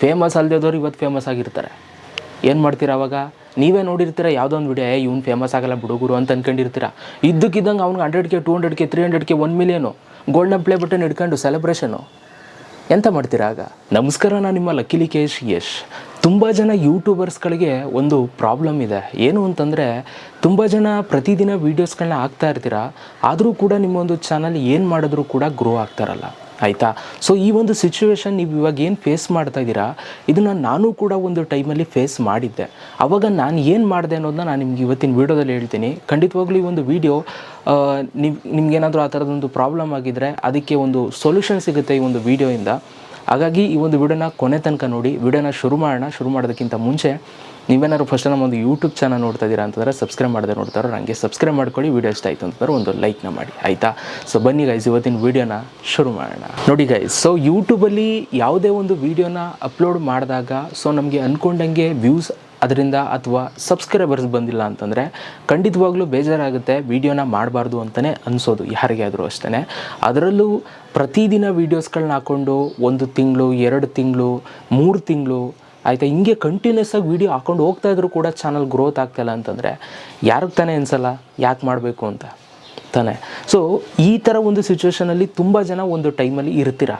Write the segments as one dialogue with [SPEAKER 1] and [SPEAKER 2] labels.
[SPEAKER 1] Famous ಅಲ್ದೇದವ್ರು ಇವತ್ತು famous ಆಗಿರ್ತಾರೆ. ಏನು ಮಾಡ್ತೀರಾ ಅವಾಗ? ನೀವೇ ನೋಡಿರ್ತೀರ ಯಾವುದೋ ಒಂದು ವಿಡಿಯೋ ಇವ್ನು ಫೇಮಸ್ ಆಗಲ್ಲ ಬಿಡುಗರು ಅಂತ ಅನ್ಕೊಂಡಿರ್ತೀರ? ಇದ್ದಕ್ಕಿದ್ದಂಗೆ ಅವ್ನಿಗೆ hundred K two hundred K three hundred K one million golden play button ಹಿಡ್ಕೊಂಡು ಸೆಲೆಬ್ರೇಷನು ಎಂತ ಮಾಡ್ತೀರಾ ಆಗ? ನಮಸ್ಕಾರ ನಾನು ನಿಮ್ಮ ಲಕ್ಕಿಲಿ ಕೇಶ್ ಯಶ್. ತುಂಬ ಜನ ಯೂಟ್ಯೂಬರ್ಸ್ಗಳಿಗೆ ಒಂದು ಪ್ರಾಬ್ಲಮ್ ಇದೆ. ಏನು ಅಂತಂದರೆ, ತುಂಬ ಜನ ಪ್ರತಿದಿನ ವೀಡಿಯೋಸ್ಗಳನ್ನ ಹಾಕ್ತಾ ಇರ್ತೀರ? ಆದರೂ ಕೂಡ ನಿಮ್ಮೊಂದು ಚಾನಲ್ ಏನು ಮಾಡಿದ್ರೂ ಕೂಡ ಗ್ರೋ ಆಗ್ತಾರಲ್ಲ ಆಯಿತಾ? ಸೊ ಈ ಒಂದು ಸಿಚುವೇಶನ್ ನೀವು ಇವಾಗ ಏನು ಫೇಸ್ ಮಾಡ್ತಾ ಇದ್ದೀರಾ? ಇದನ್ನು ನಾನು ಕೂಡ ಒಂದು ಟೈಮಲ್ಲಿ ಫೇಸ್ ಮಾಡಿದ್ದೆ. ಆವಾಗ ನಾನು ಏನು ಮಾಡಿದೆ ಅನ್ನೋದನ್ನ ನಾನು ನಿಮ್ಗೆ ಇವತ್ತಿನ ವೀಡಿಯೋದಲ್ಲಿ ಹೇಳ್ತೀನಿ. ಖಂಡಿತವಾಗ್ಲೂ ಈ ಒಂದು ವೀಡಿಯೋ ನೀವು ನಿಮ್ಗೇನಾದರೂ ಆ ಥರದೊಂದು ಪ್ರಾಬ್ಲಮ್ ಆಗಿದ್ದರೆ ಅದಕ್ಕೆ ಒಂದು ಸೊಲ್ಯೂಷನ್ ಸಿಗುತ್ತೆ ಈ ಒಂದು ವೀಡಿಯೋಯಿಂದ ಹಾಗಾಗಿ ಈ ಒಂದು ವಿಡಿಯೋನ ಕೊನೆ ತನಕ ನೋಡಿ, ವಿಡಿಯೋನ ಶುರು ಮಾಡೋಣ, ಶುರು ಮಾಡೋದಕ್ಕಿಂತ ಮುಂಚೆ ನೀವೇನಾದ್ರು ಫಸ್ಟ್ ನಮ್ಮ ಒಂದು ಯೂಟ್ಯೂಬ್ ಚಾನಲ್ ನೋಡ್ತಾ ಇದ್ದೀರಾ ಅಂತಂದರೆ ಸಬ್ಸ್ಕ್ರೈಬ್ ಮಾಡದೆ ನೋಡ್ತಾರೋ ನನಗೆ ಸಬ್ಸ್ಕ್ರೈಬ್ ಮಾಡ್ಕೊಳ್ಳಿ, ವಿಡಿಯೋ ಇಷ್ಟ ಆಯಿತು ಅಂತಂದ್ರೆ ಒಂದು ಲೈಕ್ನ ಮಾಡಿ, ಆಯಿತಾ? ಸೊ ಬನ್ನಿ ಗೈಸ್ ಇವತ್ತಿನ ವೀಡಿಯೋನ ಶುರು ಮಾಡೋಣ. ನೋಡಿ ಗೈಸ್ ಸೊ ಯೂಟ್ಯೂಬಲ್ಲಿ ಯಾವುದೇ ಒಂದು ವೀಡಿಯೋನ ಅಪ್ಲೋಡ್ ಮಾಡಿದಾಗ ಸೊ ನಮಗೆ ಅಂದ್ಕೊಂಡಂಗೆ ವ್ಯೂಸ್ ಅದರಿಂದ ಅಥವಾ ಸಬ್ಸ್ಕ್ರೈಬರ್ಸ್ ಬಂದಿಲ್ಲ ಅಂತಂದರೆ ಖಂಡಿತವಾಗ್ಲೂ ಬೇಜಾರಾಗುತ್ತೆ, ವೀಡಿಯೋನ ಮಾಡಬಾರ್ದು ಅಂತಲೇ ಅನಿಸೋದು ಯಾರಿಗೆ ಆದರೂ ಅಷ್ಟೇ ಅದರಲ್ಲೂ ಪ್ರತಿದಿನ ವೀಡಿಯೋಸ್ಗಳನ್ನ ಹಾಕ್ಕೊಂಡು ಒಂದು ತಿಂಗಳು, ಎರಡು ತಿಂಗಳು, ಮೂರು ತಿಂಗಳು, ಆಯಿತಾ? ಹಿಂಗೆ ಕಂಟಿನ್ಯೂಸ್ ಆಗಿ ವೀಡಿಯೋ ಹಾಕೊಂಡು ಹೋಗ್ತಾ ಇದ್ರು ಕೂಡ ಚಾನಲ್ ಗ್ರೋತ್ ಆಗ್ತಾಯಿಲ್ಲ ಅಂತಂದರೆ ಯಾರಿಗೆ ತಾನೇ ಅನ್ಸಲ್ಲ, ಯಾಕೆ ಮಾಡಬೇಕು ಅಂತ ತಾನೇ? ಸೊ ಈ ಥರ ಒಂದು ಸಿಚುವೇಷನಲ್ಲಿ ತುಂಬ ಜನ ಒಂದು ಟೈಮಲ್ಲಿ ಇರ್ತೀರ?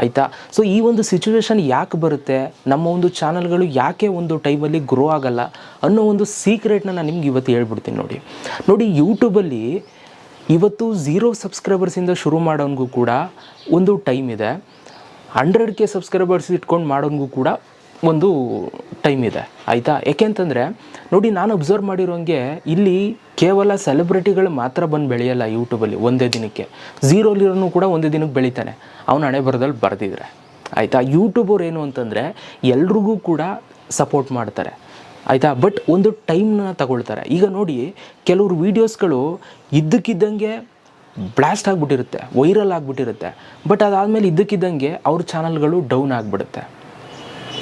[SPEAKER 1] ಆಯಿತಾ? ಸೊ ಈ ಒಂದು ಸಿಚುವೇಶನ್ ಯಾಕೆ ಬರುತ್ತೆ? ನಮ್ಮ ಒಂದು ಚಾನಲ್ಗಳು ಯಾಕೆ ಒಂದು ಟೈಮಲ್ಲಿ ಗ್ರೋ ಆಗಲ್ಲ ಅನ್ನೋ ಒಂದು ಸೀಕ್ರೆಟ್ನ ನಾನು ನಿಮ್ಗೆ ಇವತ್ತು ಹೇಳ್ಬಿಡ್ತೀನಿ ನೋಡಿ. ನೋಡಿ ಯೂಟ್ಯೂಬಲ್ಲಿ ಇವತ್ತು ಝೀರೋ ಸಬ್ಸ್ಕ್ರೈಬರ್ಸಿಂದ ಶುರು ಮಾಡೋನಿಗೂ ಕೂಡ ಒಂದು ಟೈಮ್ ಇದೆ. ಹಂಡ್ರೆಡ್ ಕೆ ಸಬ್ಸ್ಕ್ರೈಬರ್ಸ್ ಇಟ್ಕೊಂಡು ಮಾಡೋನಿಗೂ ಕೂಡ ಒಂದು ಟೈಮ್ ಇದೆ, ಆಯಿತಾ? ಯಾಕೆಂತಂದರೆ ನೋಡಿ, ನಾನು ಅಬ್ಸರ್ವ್ ಮಾಡಿರೋಂಗೆ ಇಲ್ಲಿ ಕೇವಲ ಸೆಲೆಬ್ರಿಟಿಗಳು ಮಾತ್ರ ಬಂದು ಬೆಳೆಯಲ್ಲ ಯೂಟ್ಯೂಬಲ್ಲಿ ಒಂದೇ ದಿನಕ್ಕೆ. ಝೀರೋಲಿರೋನು ಕೂಡ ಒಂದೇ ದಿನಕ್ಕೆ ಬೆಳಿತಾನೆ. ಅವನ ಹಣೆ ಬರದಲ್ಲಿ ಬರೆದಿದ್ರೆ, ಆಯಿತಾ? ಯೂಟ್ಯೂಬರ್ ಏನು ಅಂತಂದರೆ ಎಲ್ರಿಗೂ ಕೂಡ ಸಪೋರ್ಟ್ ಮಾಡ್ತಾರೆ, ಆಯಿತಾ? ಬಟ್ ಒಂದು ಟೈಮ್ನ ತಗೊಳ್ತಾರೆ. ಈಗ ನೋಡಿ, ಕೆಲವ್ರು ವೀಡಿಯೋಸ್ಗಳು ಇದ್ದಕ್ಕಿದ್ದಂಗೆ ಬ್ಲಾಸ್ಟ್ ಆಗಿಬಿಟ್ಟಿರುತ್ತೆ ವೈರಲ್ ಆಗಿಬಿಟ್ಟಿರುತ್ತೆ. ಬಟ್ ಅದಾದಮೇಲೆ ಇದ್ದಕ್ಕಿದ್ದಂಗೆ ಅವ್ರ ಚಾನಲ್ಗಳು ಡೌನ್ ಆಗಿಬಿಡುತ್ತೆ.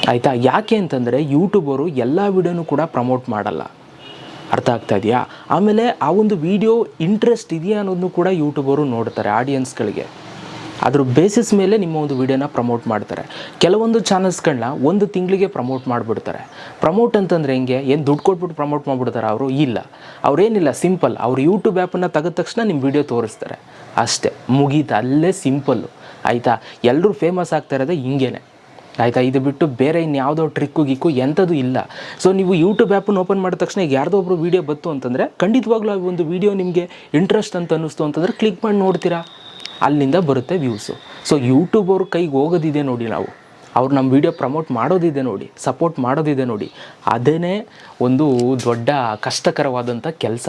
[SPEAKER 1] ಆಯಿತಾ? ಯಾಕೆ ಅಂತಂದರೆ ಯೂಟ್ಯೂಬರು ಎಲ್ಲ ವಿಡಿಯೋನೂ ಕೂಡ ಪ್ರಮೋಟ್ ಮಾಡಲ್ಲ. ಅರ್ಥ ಆಗ್ತಾ ಇದೆಯಾ? ಆಮೇಲೆ ಆ ಒಂದು ವಿಡಿಯೋ ಇಂಟ್ರೆಸ್ಟ್ ಇದೆಯಾ ಅನ್ನೋದನ್ನು ಕೂಡ ಯೂಟ್ಯೂಬರು ನೋಡ್ತಾರೆ ಆಡಿಯನ್ಸ್ಗಳಿಗೆ ಅದ್ರ ಬೇಸಿಸ್ ಮೇಲೆ ನಿಮ್ಮ ಒಂದು ವಿಡಿಯೋನ ಪ್ರಮೋಟ್ ಮಾಡ್ತಾರೆ. ಕೆಲವೊಂದು ಚಾನಲ್ಸ್ಗಳನ್ನ ಒಂದು ತಿಂಗಳಿಗೆ ಪ್ರಮೋಟ್ ಮಾಡಿಬಿಡ್ತಾರೆ. ಪ್ರಮೋಟ್ ಅಂತಂದರೆ ಹೆಂಗೆ? ಏನು ದುಡ್ಡು ಕೊಟ್ಬಿಟ್ಟು ಪ್ರಮೋಟ್ ಮಾಡಿಬಿಡ್ತಾರೆ ಅವರು? ಇಲ್ಲ. ಅವರೇನಿಲ್ಲ ಸಿಂಪಲ್ ಅವ್ರು ಯೂಟ್ಯೂಬ್ ಆ್ಯಪನ್ನು ತೆಗೆದ ತಕ್ಷಣ ನಿಮ್ಮ ವಿಡಿಯೋ ತೋರಿಸ್ತಾರೆ. ಅಷ್ಟೇ. ಮುಗೀತು. ಅಲ್ಲೇ ಸಿಂಪಲ್ಲು ಆಯಿತಾ? ಎಲ್ಲರೂ ಫೇಮಸ್ ಆಗ್ತಾ ಇರೋದೇ ಹಿಂಗೇನೆ. ಆಯಿತಾ? ಇದು ಬಿಟ್ಟು ಬೇರೆ ಇನ್ಯಾವುದೋ ಟ್ರಿಕ್ಕು ಗಿಕ್ಕು ಎಂಥದ್ದು ಇಲ್ಲ. ಸೊ ನೀವು ಯೂಟ್ಯೂಬ್ ಆ್ಯಪನ್ನು ಓಪನ್ ಮಾಡಿದ ತಕ್ಷಣ ಈಗ ಯಾರ್ದೋ ಒಬ್ಬರು ವೀಡಿಯೋ ಬಂತು ಅಂತಂದರೆ ಖಂಡಿತವಾಗ್ಲೂ ಒಂದು ವೀಡಿಯೋ ನಿಮಗೆ ಇಂಟ್ರೆಸ್ಟ್ ಅಂತ ಅನ್ನಿಸ್ತು ಅಂತಂದರೆ ಕ್ಲಿಕ್ ಮಾಡಿ ನೋಡ್ತೀರಾ? ಅಲ್ಲಿಂದ ಬರುತ್ತೆ ವ್ಯೂಸು ಸೊ ಯೂಟ್ಯೂಬ್ ಅವ್ರ ಕೈಗೆ ಹೋಗೋದಿದೆ ನೋಡಿ ನಾವು. ಅವ್ರು ನಮ್ಮ ವೀಡಿಯೋ ಪ್ರಮೋಟ್ ಮಾಡೋದಿದೆ ನೋಡಿ ಸಪೋರ್ಟ್ ಮಾಡೋದಿದೆ ನೋಡಿ. ಅದೇ ಒಂದು ದೊಡ್ಡ ಕಷ್ಟಕರವಾದಂಥ ಕೆಲಸ.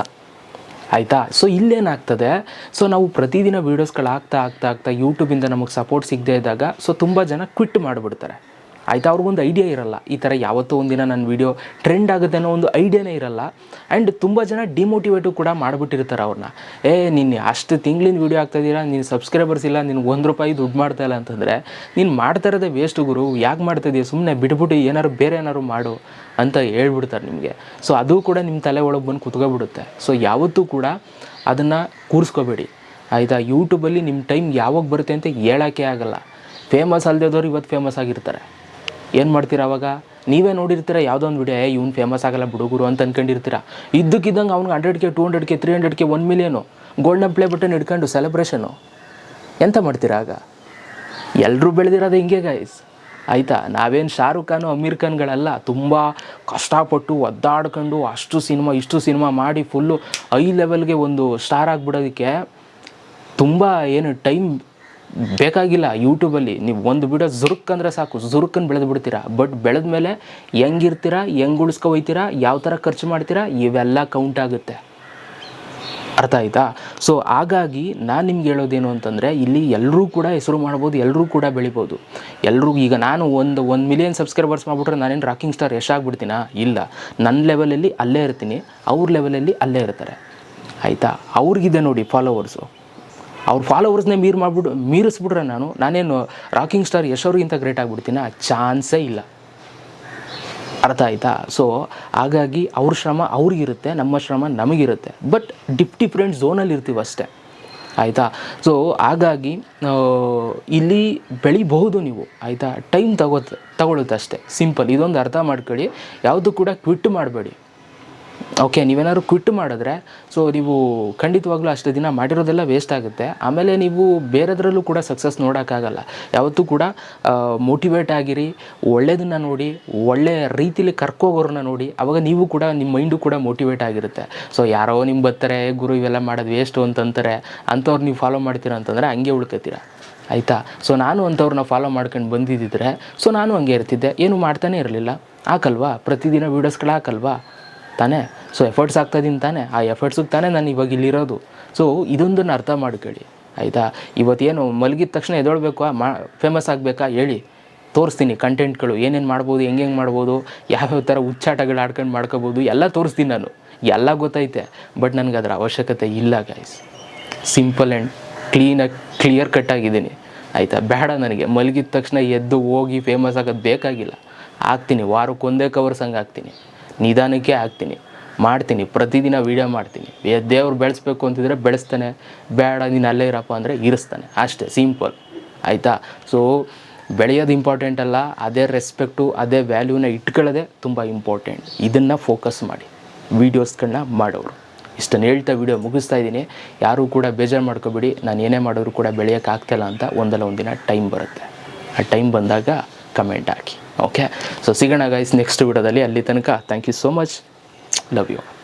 [SPEAKER 1] ಆಯಿತಾ? ಸೊ ಇಲ್ಲೇನಾಗ್ತದೆ? ಸೊ ನಾವು ಪ್ರತಿದಿನ ವೀಡಿಯೋಸ್ಗಳು ಆಗ್ತಾ ಆಗ್ತಾ ಆಗ್ತಾ ಯೂಟ್ಯೂಬಿಂದ ನಮಗೆ ಸಪೋರ್ಟ್ ಸಿಗದೇ ಇದ್ದಾಗ ಸೊ ತುಂಬ ಜನ ಕ್ವಿಟ್ ಮಾಡಿಬಿಡ್ತಾರೆ. ಆಯಿತಾ ಅವ್ರಿಗೊಂದು ಐಡಿಯಾ ಇರಲ್ಲ. ಈ ಥರ ಯಾವತ್ತೋ ಒಂದಿನ ನನ್ನ ವೀಡಿಯೋ ಟ್ರೆಂಡ್ ಆಗುತ್ತೆ ಅನ್ನೋ ಒಂದು ಐಡಿಯಾನೇ ಇರಲ್ಲ. ಆ್ಯಂಡ್ ತುಂಬ ಜನ ಡಿಮೋಟಿವೇಟು ಕೂಡ ಮಾಡಿಬಿಟ್ಟಿರ್ತಾರೆ ಅವ್ರನ್ನ ಏ, ನೀನು ಅಷ್ಟು ತಿಂಗಳಿಂದ ವೀಡಿಯೋ ಆಗ್ತಾಯಿದ್ದೀರಾ ನೀನು ಸಬ್ಸ್ಕ್ರೈಬರ್ಸ್ ಇಲ್ಲ ನಿನ್ಗೆ ಒಂದು ರೂಪಾಯಿ ದುಡ್ಡು ಮಾಡ್ತಾ ಇಲ್ಲ ಅಂತಂದರೆ, ನೀನು ಮಾಡ್ತಾ ಇರೋದೇ ವೇಸ್ಟ್ ಗುರು. ಯಾಕೆ ಮಾಡ್ತಾಯಿದ್ದೀಯ ಸುಮ್ಮನೆ ಬಿಟ್ಬಿಟ್ಟು ಏನಾದ್ರು ಬೇರೆ ಏನಾದ್ರು ಮಾಡು ಅಂತ ಹೇಳ್ಬಿಡ್ತಾರೆ ನಿಮಗೆ. ಸೊ ಅದು ಕೂಡ ನಿಮ್ಮ ತಲೆ ಒಳಗೆ ಬಂದು ಕುತ್ಕೊಬಿಡುತ್ತೆ. ಸೊ ಯಾವತ್ತೂ ಕೂಡ ಅದನ್ನು ಕೂರಿಸ್ಕೋಬೇಡಿ. ಆಯಿತಾ ಯೂಟ್ಯೂಬಲ್ಲಿ ನಿಮ್ಮ ಟೈಮ್ ಯಾವಾಗ ಬರುತ್ತೆ ಅಂತ ಹೇಳೋಕ್ಕೆ ಆಗಲ್ಲ. ಫೇಮಸ್ ಅಲ್ದೇದವ್ರು ಇವತ್ತು ಫೇಮಸ್ ಆಗಿರ್ತಾರೆ. ಏನು ಮಾಡ್ತೀರಾ ಅವಾಗ? ನೀವೇ ನೋಡಿರ್ತೀರ ಯಾವುದೋ ಒಂದು ವಿಡಿಯೋ ಇವ್ನು ಫೇಮಸ್ ಆಗಲ್ಲ, ಬುಡುಗುರು ಅಂತ ಅನ್ಕೊಂಡಿರ್ತೀರ? ಇದ್ದಕ್ಕಿದ್ದಂಗೆ ಅವ್ನಿಗೆ hundred K two hundred K three hundred K one million golden play button ಹಿಡ್ಕೊಂಡು ಸೆಲೆಬ್ರೇಷನು ಎಂತ ಮಾಡ್ತೀರಾ ಆಗ? ಎಲ್ಲರೂ ಬೆಳೆದಿರೋದು ಹಿಂಗೆ ಗೈಸ್ ಆಯಿತಾ? ನಾವೇನು ಶಾರುಖ್ ಖಾನು, ಅಮೀರ್ ಖಾನ್ಗಳೆಲ್ಲ, ತುಂಬ ಕಷ್ಟಪಟ್ಟು ಒದ್ದಾಡ್ಕೊಂಡು ಅಷ್ಟು ಸಿನಿಮಾ, ಇಷ್ಟು ಸಿನಿಮಾ ಮಾಡಿ ಫುಲ್ಲು ಐ ಲೆವೆಲ್ಗೆ ಒಂದು ಸ್ಟಾರ್ ಆಗಿಬಿಡೋದಕ್ಕೆ ತುಂಬ ಏನು ಟೈಮ್ ಬೇಕಾಗಿಲ್ಲ ಯೂಟ್ಯೂಬಲ್ಲಿ ನೀವು ಒಂದು ವಿಡಿಯೋ ಜುರುಕ್ ಅಂದರೆ ಸಾಕು. ಜುರುಕನ್ನು ಬೆಳೆದು ಬಿಡ್ತೀರಾ. ಬಟ್ ಬೆಳೆದ ಮೇಲೆ ಹೆಂಗಿರ್ತೀರಾ ಹೆಂಗೆ ಉಳಿಸ್ಕೊ ಹೋಯ್ತೀರಾ ಯಾವ ಥರ ಖರ್ಚು ಮಾಡ್ತೀರಾ, ಇವೆಲ್ಲ ಕೌಂಟ್ ಆಗುತ್ತೆ. ಅರ್ಥ ಆಯ್ತಾ? ಸೊ ಹಾಗಾಗಿ ನಾನು ನಿಮ್ಗೆ ಹೇಳೋದೇನು ಅಂತಂದರೆ, ಇಲ್ಲಿ ಎಲ್ಲರೂ ಕೂಡ ಹೆಸರು ಮಾಡ್ಬೋದು ಎಲ್ಲರೂ ಕೂಡ ಬೆಳಿಬೋದು. ಎಲ್ಲರೂ ಈಗ ನಾನು ಒಂದು ಒಂದು ಮಿಲಿಯನ್ ಸಬ್ಸ್ಕ್ರೈಬರ್ಸ್ ಮಾಡಿಬಿಟ್ರೆ ನಾನೇನು ರಾಕಿಂಗ್ ಸ್ಟಾರ್ ಎಷ್ಟಾಗ್ಬಿಡ್ತೀನಾ ಇಲ್ಲ. ನನ್ನ ಲೆವೆಲಲ್ಲಿ ಅಲ್ಲೇ ಇರ್ತೀನಿ. ಅವ್ರ ಲೆವೆಲಲ್ಲಿ ಅಲ್ಲೇ ಇರ್ತಾರೆ. ಆಯಿತಾ? ಅವ್ರಿಗಿದೆ ನೋಡಿ ಫಾಲೋವರ್ಸು ಅವ್ರ ಫಾಲೋವರ್ಸ್ನೇ ಮೀರ್ ಮಾಡಿಬಿಟ್ಟು ಮೀರಿಸ್ಬಿಟ್ರೆ ನಾನು, ನಾನೇನು ರಾಕಿಂಗ್ ಸ್ಟಾರ್ ಯಶವ್ರಿಗಿಂತ ಗ್ರೇಟ್ ಆಗಿಬಿಡ್ತೀನ? ಚಾನ್ಸೇ ಇಲ್ಲ. ಅರ್ಥ ಆಯ್ತಾ? ಸೊ ಹಾಗಾಗಿ ಅವ್ರ ಶ್ರಮ ಅವ್ರಿಗಿರುತ್ತೆ, ನಮ್ಮ ಶ್ರಮ ನಮಗಿರುತ್ತೆ. ಬಟ್ ಡಿಫ್ ಡಿಫ್ರೆಂಟ್ ಝೋನಲ್ಲಿ ಇರ್ತೀವಿ ಅಷ್ಟೇ. ಆಯಿತಾ? ಸೊ ಹಾಗಾಗಿ ಇಲ್ಲಿ ಬೆಳಿಬಹುದು ನೀವು. ಆಯಿತಾ? ಟೈಮ್ ತಗೋತ, ತಗೊಳುತ್ತೆ ಅಷ್ಟೇ. ಸಿಂಪಲ್ ಇದೊಂದು ಅರ್ಥ ಮಾಡ್ಕೊಳ್ಳಿ. ಯಾವುದು ಕೂಡ ಕ್ವಿಟ್ ಮಾಡಬೇಡಿ. ಓಕೆ ನೀವೇನಾದ್ರು ಕ್ವಿಟ್ ಮಾಡಿದ್ರೆ ಸೊ ನೀವು ಖಂಡಿತವಾಗ್ಲೂ ಅಷ್ಟು ದಿನ ಮಾಡಿರೋದೆಲ್ಲ ವೇಸ್ಟ್ ಆಗುತ್ತೆ. ಆಮೇಲೆ ನೀವು ಬೇರೆದರಲ್ಲೂ ಕೂಡ ಸಕ್ಸಸ್ ನೋಡೋಕ್ಕಾಗಲ್ಲ. ಯಾವತ್ತೂ ಕೂಡ ಮೋಟಿವೇಟ್ ಆಗಿರಿ, ಒಳ್ಳೇದನ್ನ ನೋಡಿ, ಒಳ್ಳೆ ರೀತಿಲಿ ಕರ್ಕೋಗೋರನ್ನ ನೋಡಿ, ಅವಾಗ ನೀವು ಕೂಡ ನಿಮ್ಮ ಮೈಂಡು ಕೂಡ ಮೋಟಿವೇಟ್ ಆಗಿರುತ್ತೆ. ಸೊ ಯಾರೋ ನಿಮ್ಮ ಬರ್ತಾರೆ, ಗುರು, ಇವೆಲ್ಲ ಮಾಡೋದು ವೇಸ್ಟು ಅಂತಂತಾರೆ, ಅಂಥವ್ರು ನೀವು ಫಾಲೋ ಮಾಡ್ತೀರಾ ಅಂತಂದರೆ ಹಂಗೆ ಉಳ್ಕೊತೀರಾ. ಆಯಿತಾ? ಸೊ ನಾನು ಅಂಥವ್ರನ್ನ ಫಾಲೋ ಮಾಡ್ಕೊಂಡು ಬಂದಿದ್ದಿದ್ರೆ ಸೊ ನಾನು ಹಂಗೆ ಇರ್ತಿದ್ದೆ. ಏನು ಮಾಡ್ತಾನೆ ಇರಲಿಲ್ಲ. ಹಾಕಲ್ವಾ? ಪ್ರತಿದಿನ ವೀಡಿಯೋಸ್ಗಳು ಹಾಕಲ್ವಾ? ತಾನೇ. ಸೊ ಎಫರ್ಟ್ಸ್ ಆಗ್ತಾಯಿದ್ದೀನಿ ತಾನೇ. ಆ ಎಫರ್ಟ್ಸಿಗೆ ತಾನೇ ನಾನು ಇವಾಗ ಇಲ್ಲಿರೋದು. ಸೊ ಇದೊಂದನ್ನು ಅರ್ಥ ಮಾಡ್ಕೊಳ್ಳಿ. ಆಯಿತಾ? ಇವತ್ತೇನು ಮಲಗಿದ ತಕ್ಷಣ ಎದೊಳ್ಬೇಕು? ಮಾ ಫೇಮಸ್ ಆಗಬೇಕಾ? ಹೇಳಿ. ತೋರಿಸ್ತೀನಿ ಕಂಟೆಂಟ್ಗಳು ಏನೇನು ಮಾಡ್ಬೋದು? ಹೆಂಗೆ ಹೆಂಗೆ ಮಾಡ್ಬೋದು? ಯಾವ್ಯಾವ ಥರ ಹುಚ್ಚಾಟಗಳು ಆಡ್ಕೊಂಡು ಮಾಡ್ಕೋಬೋದು? ಎಲ್ಲ ತೋರಿಸ್ತೀನಿ ನಾನು. ಎಲ್ಲ ಗೊತ್ತೈತೆ. ಬಟ್ ನನಗೆ ಅದರ ಅವಶ್ಯಕತೆ ಇಲ್ಲ ಗೈಸ್ ಸಿಂಪಲ್ ಆ್ಯಂಡ್ ಕ್ಲೀನಾಗಿ ಕ್ಲಿಯರ್ ಕಟ್ ಆಗಿದ್ದೀನಿ. ಆಯಿತಾ? ಬೇಡ ನನಗೆ. ಮಲಗಿದ ತಕ್ಷಣ ಎದ್ದು ಹೋಗಿ ಫೇಮಸ್ ಆಗೋದು ಬೇಕಾಗಿಲ್ಲ. ಆಗ್ತೀನಿ. ವಾರಕ್ಕೊಂದೇ ಕವರ್ಸ್ ಹಂಗೆ ಆಗ್ತೀನಿ ನಿಧಾನಕ್ಕೆ ಹಾಕ್ತೀನಿ. ಮಾಡ್ತೀನಿ. ಪ್ರತಿದಿನ ವೀಡಿಯೋ ಮಾಡ್ತೀನಿ. ದೇವ್ರು ಬೆಳೆಸ್ಬೇಕು ಅಂತಿದ್ರೆ ಬೆಳೆಸ್ತಾನೆ. ಬೇಡ, ನೀನು ಅಲ್ಲೇ ಇರಪ್ಪ ಅಂದರೆ ಇರಿಸ್ತಾನೆ. ಅಷ್ಟೇ ಸಿಂಪಲ್ ಆಯಿತಾ? ಸೊ ಬೆಳೆಯೋದು ಇಂಪಾರ್ಟೆಂಟ್ ಅಲ್ಲ. ಅದೇ ರೆಸ್ಪೆಕ್ಟು ಅದೇ ವ್ಯಾಲ್ಯೂನ ಇಟ್ಕೊಳ್ಳೋದೇ ತುಂಬ ಇಂಪಾರ್ಟೆಂಟ್ ಇದನ್ನು ಫೋಕಸ್ ಮಾಡಿ. ವೀಡಿಯೋಸ್ಗಳನ್ನ ಮಾಡೋರು. ಇಷ್ಟನ್ನು ಹೇಳ್ತಾ ವೀಡಿಯೋ ಮುಗಿಸ್ತಾ ಇದ್ದೀನಿ. ಯಾರೂ ಕೂಡ ಬೇಜಾರು ಮಾಡ್ಕೋಬೇಡಿ. ನಾನು ಏನೇ ಮಾಡಿದ್ರು ಕೂಡ ಬೆಳೆಯೋಕ್ಕಾಗ್ತಿಲ್ಲ ಅಂತ ಒಂದಲ್ಲ ಒಂದಿನ ಟೈಮ್ ಬರುತ್ತೆ. ಆ ಟೈಮ್ ಬಂದಾಗ ಕಮೆಂಟ್ ಹಾಕಿ. ಓಕೆ ಸೊ ಸಿಗೋಣ ಗೈಸ್ ನೆಕ್ಸ್ಟ್ ವಿಡಿಯೋದಲ್ಲಿ ಅಲ್ಲಿ. ತನಕ thank you so much love you